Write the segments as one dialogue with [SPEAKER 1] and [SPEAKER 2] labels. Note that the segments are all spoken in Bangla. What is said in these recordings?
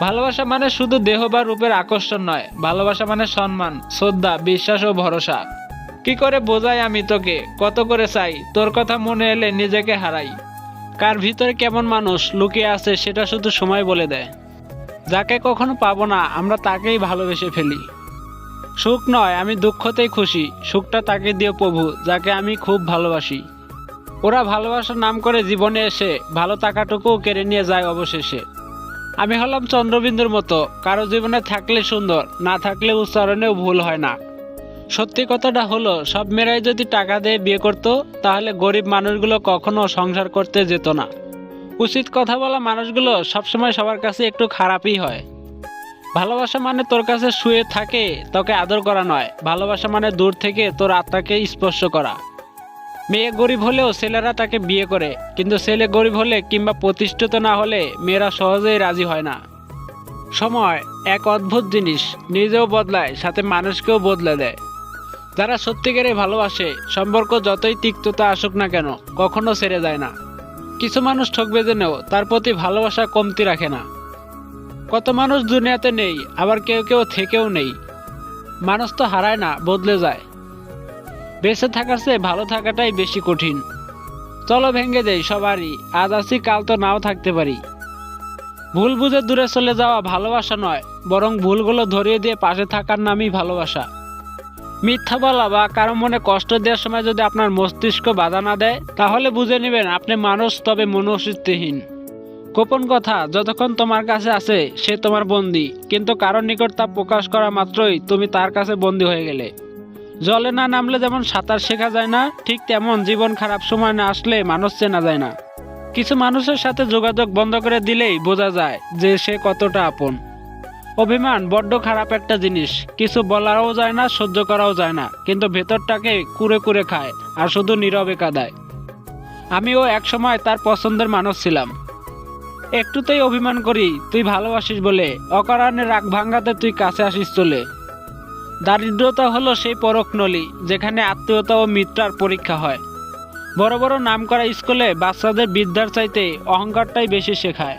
[SPEAKER 1] ভালোবাসা মানে শুধু দেহ বা রূপের আকর্ষণ নয়, ভালোবাসা মানে সম্মান, শ্রদ্ধা, বিশ্বাস ও ভরসা। কি করে বোঝাই আমি তোকে? কত করে চাই? তোর কথা মনে এলে নিজেকে হারাই। কার ভিতরে কেমন মানুষ লুকিয়ে আছে সেটা শুধু সময় বলে দেয়। যাকে কখনো পাবো না, আমরা তাকেই ভালোবেসে ফেলি। সুখ নয়, আমি দুঃখতেই খুশি। সুখটা তাকে দিও প্রভু, যাকে আমি খুব ভালোবাসি। ওরা ভালোবাসার নাম করে জীবনে এসে ভালো টাকাটুকুও কেড়ে নিয়ে যায় অবশেষে। আমি হলাম চন্দ্রবিন্দুর মতো। কারও জীবনে থাকলে সুন্দর, না থাকলে উচ্চারণেও ভুল হয় না। সত্যি কথাটা হলো, সব মেয়েরাই যদি টাকা দিয়ে বিয়ে করতো, তাহলে গরিব মানুষগুলো কখনো সংসার করতে যেত না। উচিত কথা বলা মানুষগুলো সবসময় সবার কাছে একটু খারাপই হয়। ভালোবাসা মানে তোর কাছে শুয়ে থাকে, তোকে আদর করা নয়। ভালোবাসা মানে দূর থেকে তোর আত্মাকে স্পর্শ করা। মেয়ে গরিব হলেও ছেলেরা তাকে বিয়ে করে। কিন্তু ছেলে গরিব হলে কিংবা প্রতিষ্ঠিত না হলে মেয়েরা সহজেই রাজি হয় না। সময় এক অদ্ভুত জিনিস, নিজেও বদলায়, সাথে মানুষকেও বদলে দেয়। যারা সত্যিকারে ভালোবাসে, সম্পর্ক যতই তিক্ততা আসুক না কেন, কখনো ছেড়ে যায় না। কিছু মানুষ ঠকবে জেনেও তার প্রতি ভালোবাসা কমতি রাখে না। কত মানুষ দুনিয়াতে নেই, আবার কেউ কেউ থেকেও নেই। মানুষ তো হারায় না, বদলে যায়। বেঁচে থাকার চেয়ে ভালো থাকাটাই বেশি কঠিন। চলো ভেঙে দেই সবারই, আজ আছি, কাল তো নাও থাকতে পারি। ভুল বুঝে দূরে চলে যাওয়া ভালোবাসা নয়, বরং ভুলগুলো ধরিয়ে দিয়ে পাশে থাকার নামই ভালোবাসা। মিথ্যা বলা বা কারও মনে কষ্ট দেওয়ার সময় যদি আপনার মস্তিষ্ক বাধা না দেয়, তাহলে বুঝে নেবেন আপনি মানুষ, তবে মনস্তিত্বহীন গোপন কথা, যতক্ষণ তোমার কাছে আছে, সে তোমার বন্দি, কিন্তু কারোর নিকট তা প্রকাশ করা মাত্রই তুমি তার কাছে বন্দি হয়ে গেলে। জলে না নামলে যেমন সাঁতার শেখা যায় না, ঠিক তেমন জীবন খারাপ সময় না আসলে মানুষ চেনা যায় না। কিছু মানুষের সাথে যোগাযোগ বন্ধ করে দিলেই বোঝা যায় যে সে কতটা আপন। অভিমান বড্ড খারাপ একটা জিনিস, কিছু বলারও যায় না, সহ্য করাও যায় না, কিন্তু ভেতরটাকে কুরে কুরে খায় আর শুধু নীরবে কাদায় আমিও এক সময় তার পছন্দের মানুষ ছিলাম। একটুতেই অভিমান করি, তুই ভালোবাসিস বলে, অকারণে রাগ ভাঙ্গাতে তুই কাছে আসিস চলে। দারিদ্রতা হলো সেই পরক নলি যেখানে আত্মীয়তা ও মিত্রার পরীক্ষা হয়। বড় বড় নামকরা স্কুলে বাচ্চাদের বিদ্যার চাইতে অহংকারটাই বেশি শেখায়।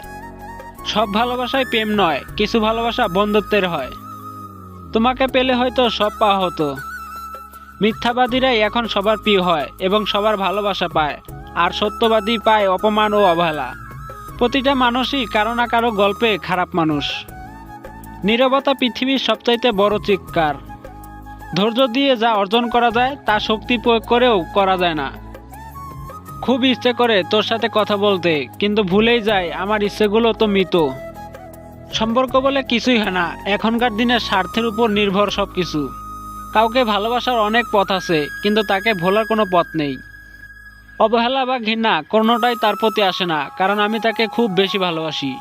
[SPEAKER 1] সব ভালোবাসায় প্রেম নয়, কিছু ভালোবাসা বন্ধুত্বের হয়। তোমাকে পেলে হয়তো সব পাওয়া হতো। মিথ্যাবাদীরাই এখন সবার প্রিয় হয় এবং সবার ভালোবাসা পায়, আর সত্যবাদী পায় অপমান ও অবহেলা। প্রতিটা মানুষই কারও না কারও গল্পে খারাপ মানুষ। নীরবতা পৃথিবীর সবচাইতে বড় চিৎকার। ধৈর্য দিয়ে যা অর্জন করা যায়, তা শক্তি প্রয়োগ করেও করা যায় না। খুব ইচ্ছে করে তোর সাথে কথা বলতে, কিন্তু ভুলেই যায়, আমার ইচ্ছেগুলো তো মৃত। সম্পর্ক বলে কিছুই হয় না, এখনকার দিনে স্বার্থের উপর নির্ভর সব কিছু কাউকে ভালোবাসার অনেক পথ আছে, কিন্তু তাকে ভোলার কোনো পথ নেই। অবহেলা বা ঘৃণা কোনোটাই তার প্রতি আসে না, কারণ আমি তাকে খুব বেশি ভালোবাসি।